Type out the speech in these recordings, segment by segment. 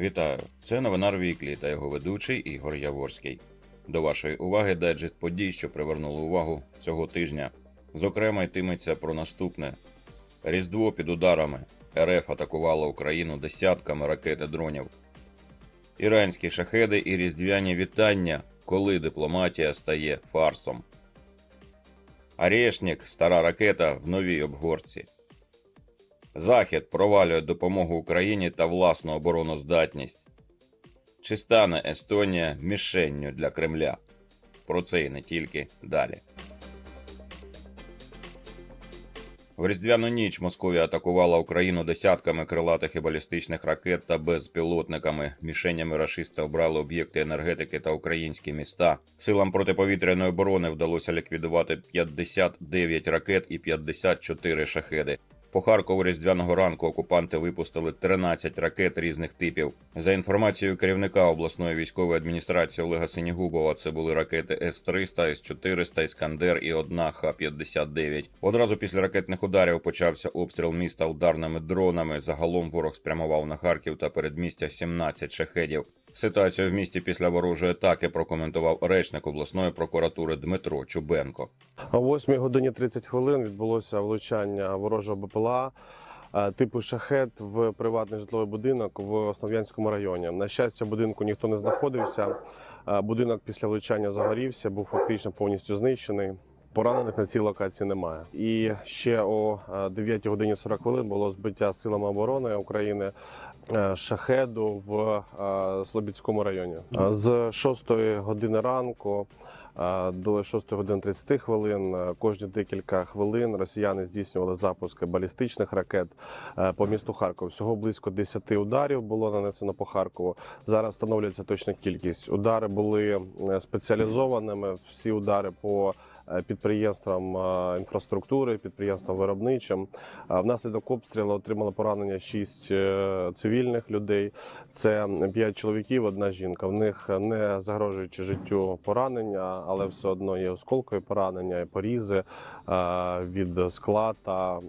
Вітаю! Це новинар Віклі та його ведучий Ігор Яворський. До вашої уваги дайджест подій, що привернули увагу цього тижня. Зокрема, йтиметься про наступне: Різдво під ударами. РФ атакувала Україну десятками ракет і дронів. Іранські шахеди і різдвяні вітання, коли дипломатія стає фарсом. Арєшнік стара ракета в новій обгорці. Захід провалює допомогу Україні та власну обороноздатність. Чи стане Естонія мішенню для Кремля? Про це і не тільки далі. В різдвяну ніч Московія атакувала Україну десятками крилатих і балістичних ракет та безпілотниками. Мішенями рашисти обрали об'єкти енергетики та українські міста. Силам протиповітряної оборони вдалося ліквідувати 59 ракет і 54 шахеди. По Харкову різдвяного ранку окупанти випустили 13 ракет різних типів. За інформацією керівника обласної військової адміністрації Олега Синігубова, це були ракети С-300, С-400, Іскандер і одна Х-59. Одразу після ракетних ударів почався обстріл міста ударними дронами. Загалом ворог спрямував на Харків та передмістя 17 шахедів. Ситуацію в місті після ворожої атаки прокоментував речник обласної прокуратури Дмитро Чубенко. О 8 годині 30 хвилин відбулося влучання ворожого БПЛА е, типу шахет в приватний житловий будинок в Основ'янському районі. На щастя, будинку ніхто не знаходився. Е, Будинок після влучання загорівся, був фактично повністю знищений. Поранених на цій локації немає. І ще о е, 9 годині 40 хвилин було збиття силами оборони України е, шахеду в е, Слобідському районі. Е, З 6 години ранку е, до 6 годин 30 хвилин е, кожні декілька хвилин росіяни здійснювали запуски балістичних ракет е, по місту Харков. Всього близько 10 ударів було нанесено по Харкову. Зараз встановлюється точна кількість. Удари були е, спеціалізованими. Всі удари по е, підприємствам е, інфраструктури, підприємствам виробничим. Е, Внаслідок обстрілу отримали поранення 6 цивільних людей. Це 5 чоловіків, одна жінка. В них не загрожуючи життю поранення, але все одно є осколкові поранення, порізи е, від скла та е,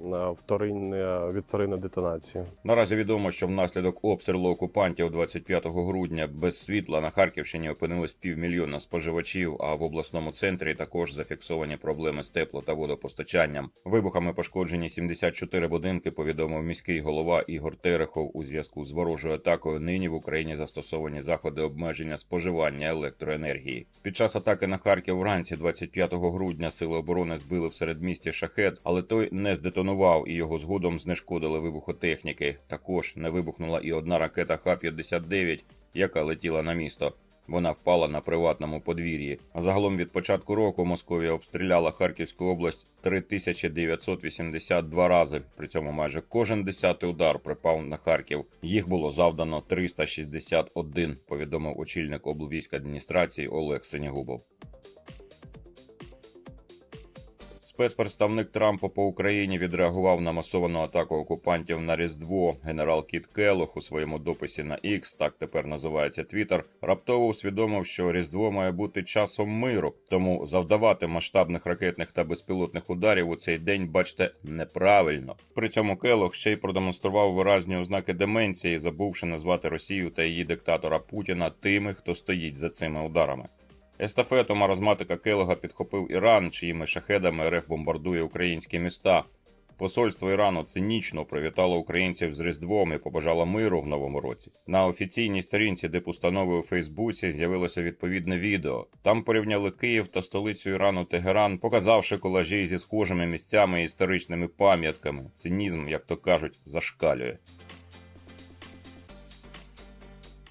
вторинне- від вторинної детонації. Наразі відомо, що внаслідок обстрілу окупантів 25 грудня без світла на Харківщині опинилось півмільйона споживачів, а в обласному центрі також зафіксовані проблеми з тепло та водопостачанням. Вибухами пошкоджені 74 будинки, повідомив міський голова Ігор Терехов. У зв'язку з ворожою атакою нині в Україні застосовані заходи обмеження споживання електроенергії. Під час атаки на Харків вранці 25 грудня сили оборони збили в середмісті шахет, але той не здетонував і його згодом знешкодили вибухотехніки. Також не вибухнула і одна ракета Х-59, яка летіла на місто. Вона впала на приватному подвір'ї. Загалом від початку року Московія обстріляла Харківську область 3982 рази. При цьому майже кожен десятий удар припав на Харків. Їх було завдано 361, повідомив очільник облвійськадміністрації Олег Синягубов. Спецпредставник Трампа по Україні відреагував на масовану атаку окупантів на Різдво. Генерал Кіт Келох у своєму дописі на X, так тепер називається Твіттер, раптово усвідомив, що Різдво має бути часом миру, тому завдавати масштабних ракетних та безпілотних ударів у цей день, бачите, неправильно. При цьому Келох ще й продемонстрував виразні ознаки деменції, забувши назвати Росію та її диктатора Путіна тими, хто стоїть за цими ударами. Естафету маразматика Келога підхопив Іран, чиїми шахедами РФ бомбардує українські міста. Посольство Ірану цинічно привітало українців з Різдвом і побажало миру в новому році. На офіційній сторінці дипустанови у Фейсбуці з'явилося відповідне відео. Там порівняли Київ та столицю Ірану Тегеран, показавши колажі зі схожими місцями і історичними пам'ятками. Цинізм, як то кажуть, зашкалює.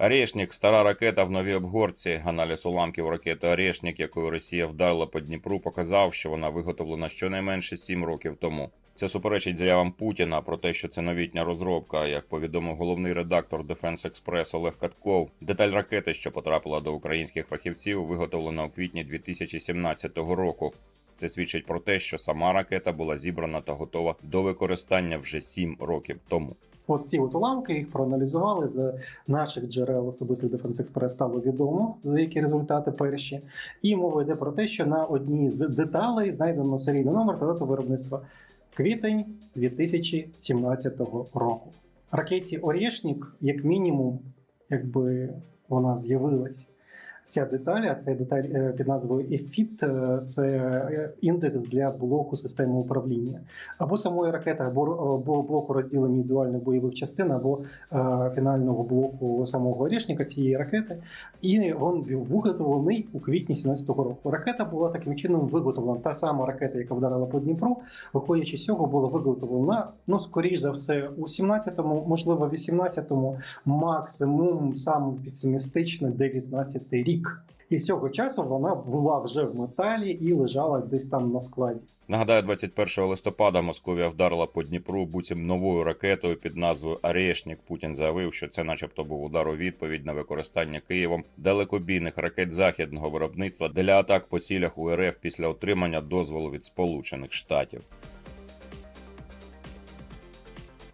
Орешник – стара ракета в новій обгорці. Аналіз уламків ракети Орешник, якою Росія вдарила по Дніпру, показав, що вона виготовлена щонайменше 7 років тому. Це суперечить заявам Путіна про те, що це новітня розробка. Як повідомив головний редактор Defense Express Олег Катков, деталь ракети, що потрапила до українських фахівців, виготовлена у квітні 2017 року. Це свідчить про те, що сама ракета була зібрана та готова до використання вже 7 років тому. Оці от уламки їх проаналізували з наших джерел особистих Defense Express стало відомо, які результати перші. І мова йде про те, що на одній з деталей знайдено серійний номер та дату виробництва квітень 2017 року. Ракеті Орєшнік, як мінімум, якби вона з'явилась. Ця деталь, а це деталь е, під назвою EFIT, е, це е, індекс для блоку системи управління або самої ракети, або, блоку розділення індивідуальних бойових частин, або фінального блоку самого орішника цієї ракети. І він виготовлений у квітні 17-го року. Ракета була таким чином виготовлена. Та сама ракета, яка вдарила по Дніпру, виходячи з цього, була виготовлена, ну скоріш за все, у 17-му, можливо, 18-му, максимум саме песимістично 19-й рік. І з цього часу вона була вже в металі і лежала десь там на складі. Нагадаю, 21 листопада Московія вдарила по Дніпру буцім новою ракетою під назвою Арешнік. Путін заявив, що це, начебто, був удар у відповідь на використання Києвом далекобійних ракет західного виробництва для атак по цілях у РФ після отримання дозволу від Сполучених Штатів.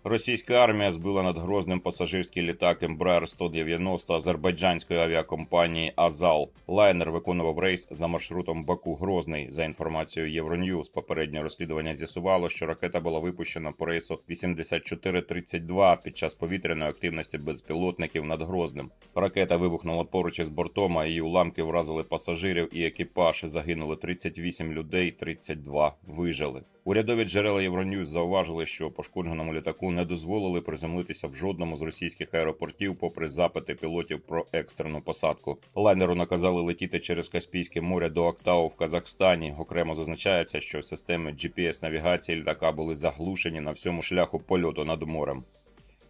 Російська армія збила над Грозним пасажирський літак Embraer 190 азербайджанської авіакомпанії Азал. Лайнер виконував рейс за маршрутом Баку-Грозний. За інформацією Євроньюз, попереднє розслідування з'ясувало, що ракета була випущена по рейсу 8432 під час повітряної активності безпілотників над Грозним. Ракета вибухнула поруч із бортом, а її уламки вразили пасажирів і екіпаж. Загинули 38 людей, 32 вижили. Урядові джерела Євроньюз зауважили, що пошкодженому літаку не дозволили приземлитися в жодному з російських аеропортів, попри запити пілотів про екстрену посадку. Лайнеру наказали летіти через Каспійське море до Актау в Казахстані. Окремо зазначається, що системи GPS навігації літака були заглушені на всьому шляху польоту над морем.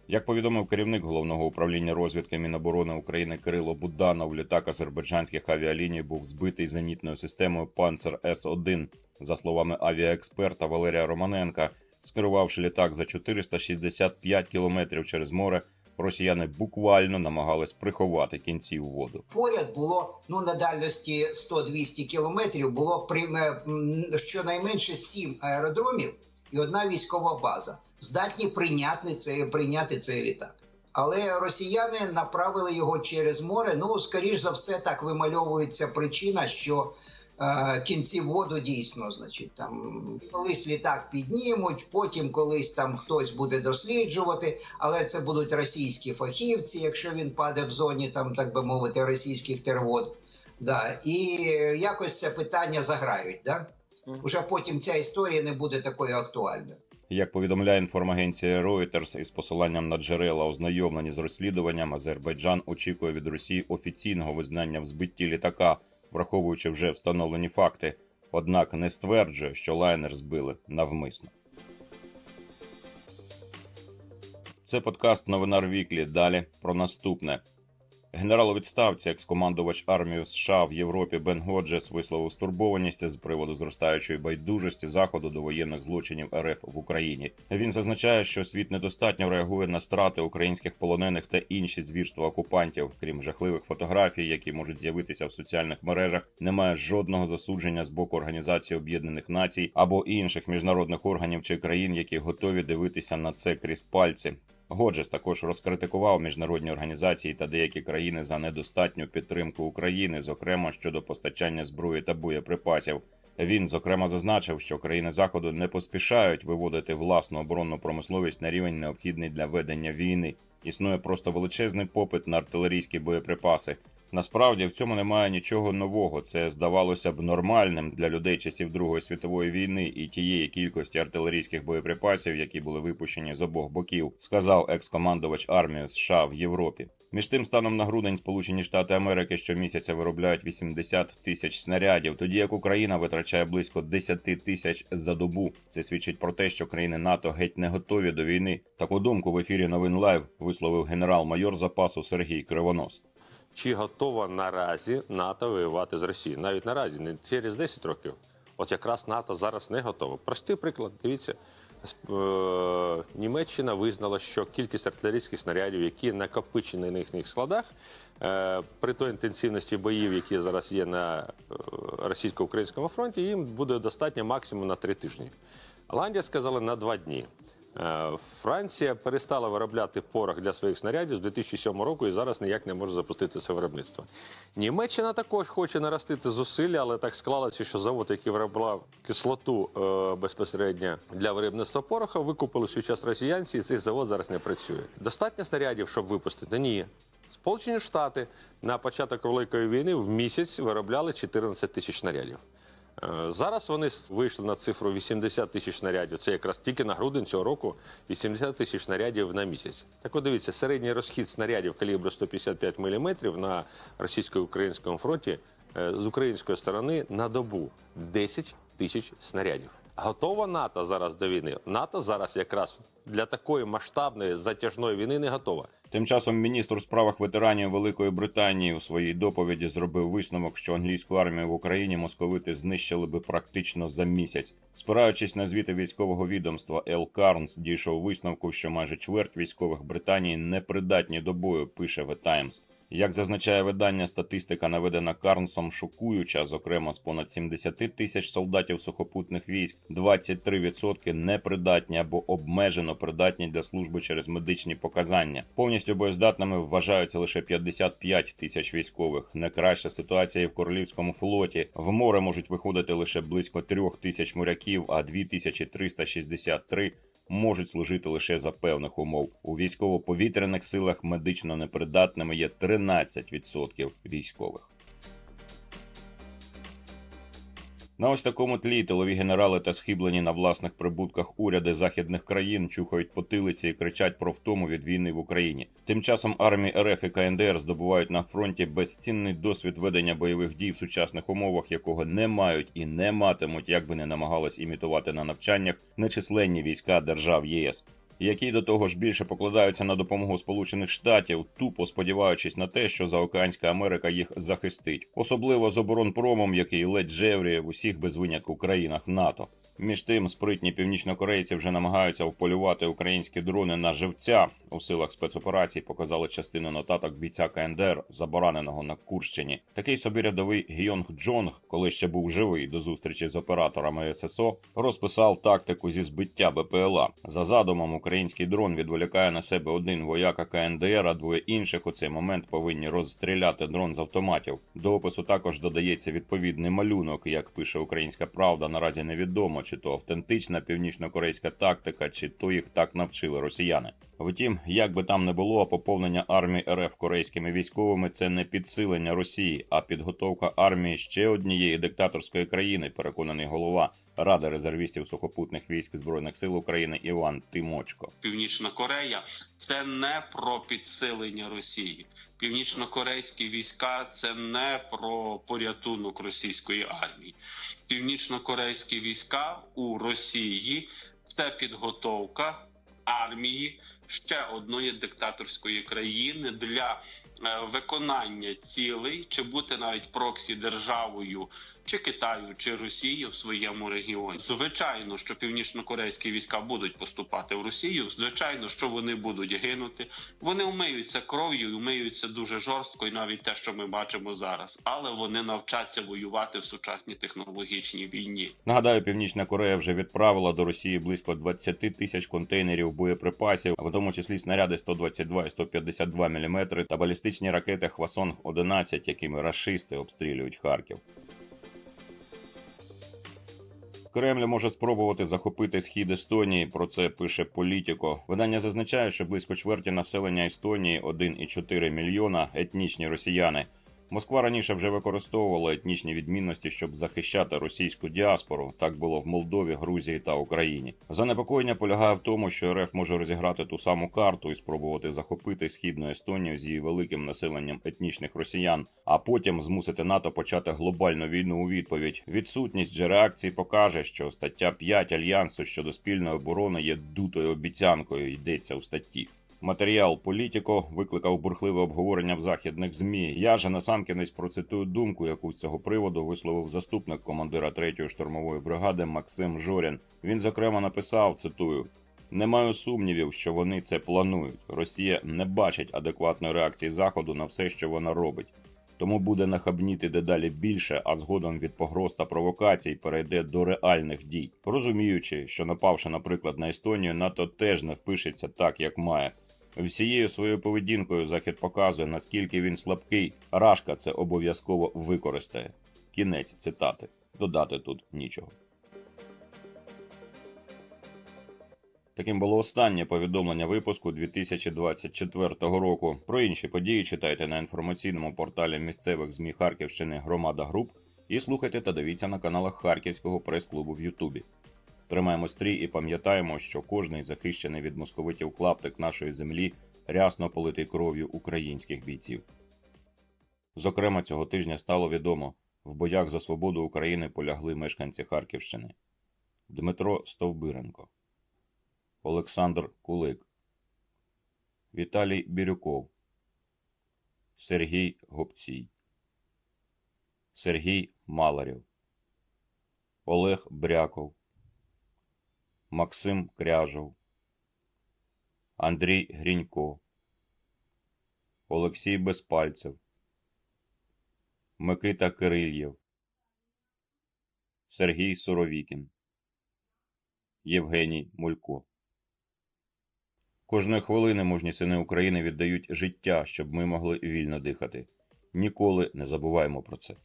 Як повідомив керівник головного управління розвідки Міноборони України Кирило Буданов, літак азербайджанських авіаліній був збитий зенітною системою Панцер С-1. За словами авіаексперта Валерія Романенка, скерувавши літак за 465 кілометрів через море, росіяни буквально намагались приховати кінці у воду. Поряд було ну на дальності 100-200 кілометрів було щонайменше сім аеродромів і одна військова база, здатні прийняти цей, прийняти цей літак. Але росіяни направили його через море. Ну, скоріш за все, так вимальовується причина, що е, кінці воду дійсно, значить, там колись літак піднімуть, потім колись там хтось буде досліджувати, але це будуть російські фахівці, якщо він паде в зоні, там так би мовити, російських тервод. Да. І якось це питання заграють. Да? Уже потім ця історія не буде такою актуальною. Як повідомляє інформагенція Reuters із посиланням на джерела, ознайомлені з розслідуванням, Азербайджан очікує від Росії офіційного визнання в збитті літака, враховуючи вже встановлені факти. Однак не стверджує, що лайнер збили навмисно. Це подкаст Новинар Віклі. Далі про наступне. Генерал у відставці, екс-командувач армії США в Європі Бен Годжес висловив стурбованість з приводу зростаючої байдужості заходу до воєнних злочинів РФ в Україні. Він зазначає, що світ недостатньо реагує на страти українських полонених та інші звірства окупантів. Крім жахливих фотографій, які можуть з'явитися в соціальних мережах, немає жодного засудження з боку Організації Об'єднаних Націй або інших міжнародних органів чи країн, які готові дивитися на це крізь пальці. Годжес також розкритикував міжнародні організації та деякі країни за недостатню підтримку України, зокрема щодо постачання зброї та боєприпасів. Він зокрема зазначив, що країни заходу не поспішають виводити власну оборонну промисловість на рівень необхідний для ведення війни. Існує просто величезний попит на артилерійські боєприпаси. Насправді в цьому немає нічого нового. Це здавалося б нормальним для людей часів Другої світової війни і тієї кількості артилерійських боєприпасів, які були випущені з обох боків, сказав екс-командувач армії США в Європі. Між тим, станом на грудень Сполучені Штати Америки щомісяця виробляють 80 тисяч снарядів, тоді як Україна витрачає близько 10 тисяч за добу. Це свідчить про те, що країни НАТО геть не готові до війни. Таку думку в ефірі новин Лайв висловив генерал-майор запасу Сергій Кривонос. Чи готова наразі НАТО воювати з Росією? Навіть наразі, не через 10 років. От якраз НАТО зараз не готово. Простий приклад. Дивіться, е, Німеччина визнала, що кількість артилерійських снарядів, які накопичені на їхніх складах, е, при той інтенсивності боїв, які зараз є на е, російсько-українському фронті, їм буде достатньо максимум на три тижні. Голландія сказала на два дні. Е, Франція перестала виробляти порох для своїх снарядів з 2007 року і зараз ніяк не може запустити це виробництво. Німеччина також хоче наростити зусилля, але так склалося, що завод, який виробляв кислоту е, безпосередньо для виробництва пороха, викупили свій час росіянці, і цей завод зараз не працює. Достатньо снарядів, щоб випустити? Ні. Сполучені Штати на початок Великої війни в місяць виробляли 14 тисяч снарядів. Е, Зараз вони вийшли на цифру 80 тисяч снарядів. Це якраз тільки на грудень цього року 80 тисяч снарядів на місяць. Так от дивіться, середній розхід снарядів калібру 155 мм на російсько-українському фронті е, з української сторони на добу 10 тисяч снарядів. Готова НАТО зараз до війни. НАТО зараз якраз для такої масштабної затяжної війни не готова. Тим часом міністр у справах ветеранів Великої Британії у своїй доповіді зробив висновок, що англійську армію в Україні московити знищили би практично за місяць. Спираючись на звіти військового відомства, Ел Карнс дійшов висновку, що майже чверть військових Британії непридатні до бою. Пише The Times. Як зазначає видання, статистика наведена Карнсом шокуюча, зокрема з понад 70 тисяч солдатів сухопутних військ, 23% непридатні або обмежено придатні для служби через медичні показання. Повністю боєздатними вважаються лише 55 тисяч військових. Найкраща ситуація і в королівському флоті. В море можуть виходити лише близько 3 тисяч моряків, а 2363 можуть служити лише за певних умов. У військово-повітряних силах медично непридатними є 13% військових. На ось такому тлі тилові генерали та схиблені на власних прибутках уряди західних країн чухають потилиці і кричать про втому від війни в Україні. Тим часом армії РФ і КНДР здобувають на фронті безцінний досвід ведення бойових дій в сучасних умовах, якого не мають і не матимуть, як би не намагались імітувати на навчаннях нечисленні війська держав ЄС які до того ж більше покладаються на допомогу Сполучених Штатів, тупо сподіваючись на те, що Заокеанська Америка їх захистить, особливо з оборонпромом, який ледь жевріє в усіх без винятку країнах НАТО. Між тим, спритні північнокорейці вже намагаються вполювати українські дрони на живця. У силах спецоперацій показали частину нотаток бійця КНДР, забороненого на Курщині. Такий собі рядовий Гйонг Джонг, коли ще був живий до зустрічі з операторами ССО, розписав тактику зі збиття БПЛА. За задумом, український дрон відволікає на себе один вояка КНДР, а двоє інших у цей момент повинні розстріляти дрон з автоматів. До опису також додається відповідний малюнок. Як пише Українська Правда, наразі невідомо, чи то автентична північно-корейська тактика, чи то їх так навчили росіяни. Втім, як би там не було, поповнення армії РФ корейськими військовими це не підсилення Росії, а підготовка армії ще однієї диктаторської країни, переконаний голова Ради резервістів сухопутних військ збройних сил України Іван Тимочко. Північна Корея це не про підсилення Росії. Північно-корейські війська це не про порятунок російської армії. Північно-корейські війська у Росії це підготовка армії ще одної диктаторської країни для е, виконання цілей, чи бути навіть проксі державою, чи Китаю, чи Росії в своєму регіоні. Звичайно, що північно-корейські війська будуть поступати в Росію. Звичайно, що вони будуть гинути. Вони вмиються кров'ю, вмиються дуже жорстко, і навіть те, що ми бачимо зараз. Але вони навчаться воювати в сучасній технологічній війні. Нагадаю, Північна Корея вже відправила до Росії близько 20 тисяч контейнерів боєприпасів, тому числі снаряди 122 і 152 мм та балістичні ракети Хвасонг 11 якими рашисти обстрілюють Харків. Кремль може спробувати захопити схід Естонії. Про це пише Політіко. Видання зазначає, що близько чверті населення Естонії 1,4 мільйона етнічні росіяни. Москва раніше вже використовувала етнічні відмінності, щоб захищати російську діаспору. Так було в Молдові, Грузії та Україні. Занепокоєння полягає в тому, що РФ може розіграти ту саму карту і спробувати захопити східну Естонію з її великим населенням етнічних росіян, а потім змусити НАТО почати глобальну війну у відповідь. Відсутність же реакції покаже, що стаття 5 альянсу щодо спільної оборони є дутою обіцянкою. Йдеться у статті. Матеріал Політіко викликав бурхливе обговорення в західних змі. Я же насамкінець процитую думку, яку з цього приводу висловив заступник командира 3-ї штурмової бригади Максим Жорін. Він зокрема написав: цитую. Не маю сумнівів, що вони це планують. Росія не бачить адекватної реакції Заходу на все, що вона робить. Тому буде нахабніти дедалі більше, а згодом від погроз та провокацій перейде до реальних дій, розуміючи, що напавши, наприклад, на Естонію, НАТО теж не впишеться так, як має. Всією своєю поведінкою Захід показує, наскільки він слабкий. Рашка це обов'язково використає. Кінець цитати. Додати тут нічого. Таким було останнє повідомлення випуску 2024 року. Про інші події читайте на інформаційному порталі місцевих ЗМІ Харківщини Громада Груп і слухайте та дивіться на каналах Харківського прес-клубу в Ютубі. Тримаємо стрій і пам'ятаємо, що кожний захищений від московитів клаптик нашої землі рясно политий кров'ю українських бійців. Зокрема, цього тижня стало відомо, в боях за свободу України полягли мешканці Харківщини. Дмитро Стовбиренко, Олександр Кулик, Віталій Бірюков, Сергій Гопцій, Сергій Маларєв, Олег Бряков, Максим Кряжов, Андрій Грінько, Олексій Безпальцев, Микита Кирильєв, Сергій Суровікін, Євгеній Мулько. Кожної хвилини мужні сини України віддають життя, щоб ми могли вільно дихати. Ніколи не забуваємо про це.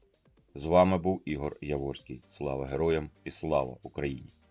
З вами був Ігор Яворський. Слава героям і слава Україні!